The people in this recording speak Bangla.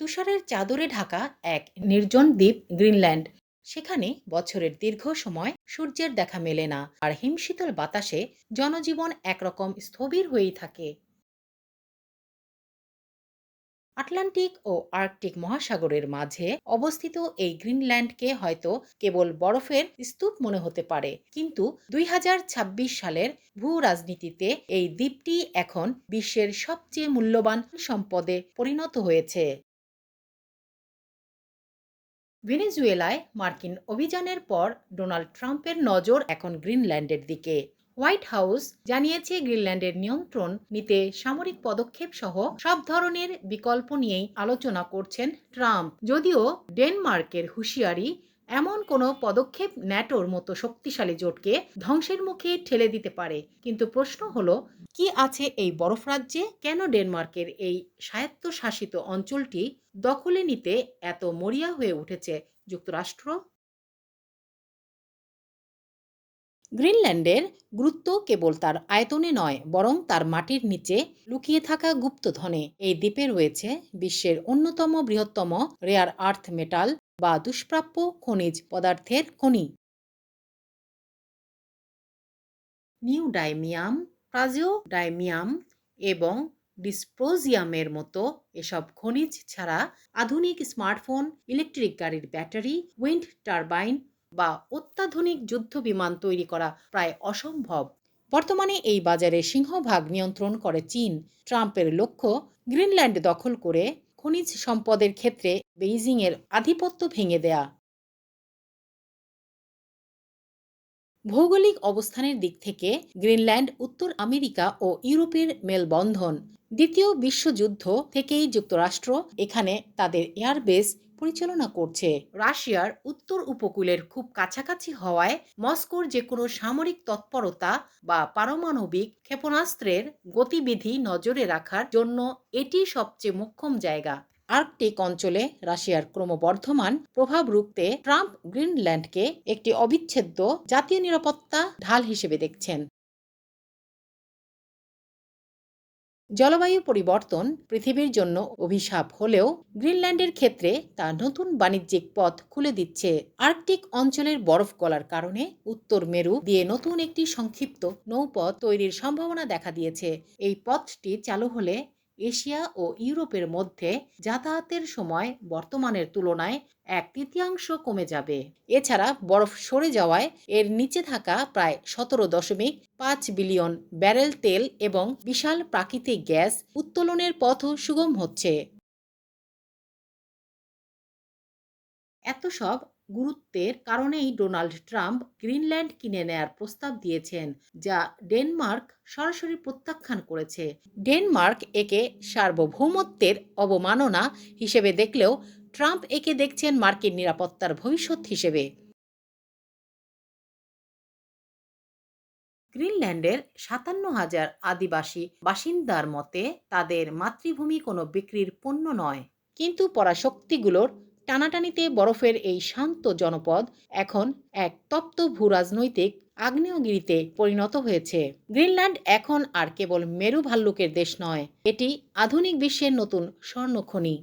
তুষারের চাদরে ঢাকা এক নির্জন দ্বীপ, গ্রিনল্যান্ড। সেখানে বছরের দীর্ঘ সময় সূর্যের দেখা মেলে না আর হিমশীতল বাতাসে জনজীবন একরকম স্থবির হয়েই থাকে। আটলান্টিক ও আর্কটিক মহাসাগরের মাঝে অবস্থিত এই গ্রিনল্যান্ডকে হয়তো কেবল বরফের স্তূপ মনে হতে পারে, কিন্তু দুই হাজার ছাব্বিশ সালের ভূ রাজনীতিতে এই দ্বীপটি এখন বিশ্বের সবচেয়ে মূল্যবান সম্পদে পরিণত হয়েছে। ভেনেজুয়েলায় মার্কিন অভিযানের পর ডোনাল্ড ট্রাম্পের নজর এখন গ্রিনল্যান্ডের দিকে। হোয়াইট হাউস জানিয়েছে গ্রিনল্যান্ডের নিয়ন্ত্রণ নিতে সামরিক পদক্ষেপ সহ সব ধরনের বিকল্প নিয়েই আলোচনা করছেন ট্রাম্প। যদিও ডেনমার্কের হুঁশিয়ারি এমন কোনো পদক্ষেপ ন্যাটোর মতো শক্তিশালী জোটকে ধ্বংসের মুখে ঠেলে দিতে পারে? কিন্তু প্রশ্ন হলো, কি আছে এই বরফ রাজ্যে? কেন ডেনমার্কের এই স্বায়ত্তশাসিত অঞ্চলটি দখলে নিতে এত মরিয়া হয়ে উঠেছে যুক্তরাষ্ট্র? গ্রিনল্যান্ডের গুরুত্ব কেবল তার আয়তনে নয়, বরং তার মাটির নিচে লুকিয়ে থাকা গুপ্তধনে। এই দ্বীপে রয়েছে বিশ্বের অন্যতম বৃহত্তম রেয়ার আর্থ মেটাল বা দুষ্প্রাপ্য খনিজ পদার্থের খনি। নিউ ডাইমিয়াম প্রাজিও ডাইমিয়াম এবং ডিসপ্রোজিয়ামের মতো এসব খনিজ ছাড়া আধুনিক স্মার্টফোন, ইলেকট্রিক গাড়ির ব্যাটারি, উইন্ড টারবাইন বা অত্যাধুনিক যুদ্ধ বিমান তৈরি করা প্রায় অসম্ভব। বর্তমানে এই বাজারে সিংহভাগ নিয়ন্ত্রণ করে চীন। ট্রাম্পের লক্ষ্য গ্রিনল্যান্ড দখল করে খনিজ সম্পদের ক্ষেত্রে বেইজিংয়ের আধিপত্য ভেঙে দেয়া। ভৌগোলিক অবস্থানের দিক থেকে গ্রিনল্যান্ড, উত্তর আমেরিকা ও ইউরোপের মেলবন্ধন। দ্বিতীয় বিশ্বযুদ্ধ থেকেই যুক্তরাষ্ট্র এখানে তাদের এয়ারবেস পরিচালনা করছে। রাশিয়ার উত্তর উপকূলের খুব কাছাকাছি হওয়ায় মস্কোর যে কোনো সামরিক তৎপরতা বা পারমাণবিক ক্ষেপণাস্ত্রের গতিবিধি নজরে রাখার জন্য এটি সবচেয়ে মোক্ষম জায়গা। আর্কটিক অঞ্চলে রাশিয়ার ক্রমবর্ধমান প্রভাব রুখতে ট্রাম্প গ্রিনল্যান্ডকে একটি অবিচ্ছেদ্য জাতীয় নিরাপত্তা ঢাল হিসেবে দেখছেন। জলবায়ু পরিবর্তন পৃথিবীর জন্য অভিশাপ হলেও গ্রিনল্যান্ডের ক্ষেত্রে তা নতুন বাণিজ্যিক পথ খুলে দিচ্ছে। আর্কটিক অঞ্চলের বরফ গলার কারণে উত্তর মেরু দিয়ে নতুন একটি সংক্ষিপ্ত নৌপথ তৈরির সম্ভাবনা দেখা দিয়েছে। এই পথটি চালু হলে এশিয়া ও ইউরোপের মধ্যে যাতায়াতের সময় বর্তমানের তুলনায় এক তৃতীয়াংশ কমে যাবে। এছাড়া বরফ সরে যাওয়ায় এর নিচে থাকা প্রায় সতেরো দশমিক পাঁচ বিলিয়ন ব্যারেল তেল এবং বিশাল প্রাকৃতিক গ্যাস উত্তোলনের পথও সুগম হচ্ছে। এত সব গুরুত্বের কারণেই ডোনাল্ড ট্রাম্প গ্রিনল্যান্ড কিনে নেয়ার প্রস্তাব দিয়েছেন, যা ডেনমার্ক সরাসরি প্রত্যাখ্যান করেছে। ডেনমার্ক একে সার্বভৌমত্বের অবমাননা হিসেবে দেখলেও ট্রাম্প একে দেখছেন মার্কিন নিরাপত্তার ভবিষ্যৎ হিসেবে। গ্রিনল্যান্ডের সাতান্ন হাজার আদিবাসী বাসিন্দার মতে তাদের মাতৃভূমি কোনো বিক্রির পণ্য নয়, কিন্তু পরাশক্তিগুলোর টানাটানিতে বরফের এই শান্ত জনপদ এখন এক তপ্ত ভূরাজনৈতিক আগ্নেয়গিরিতে পরিণত হয়েছে। গ্রিনল্যান্ড এখন আর কেবল মেরু ভাল্লুকের দেশ নয়, এটি আধুনিক বিশ্বের নতুন স্বর্ণখনি।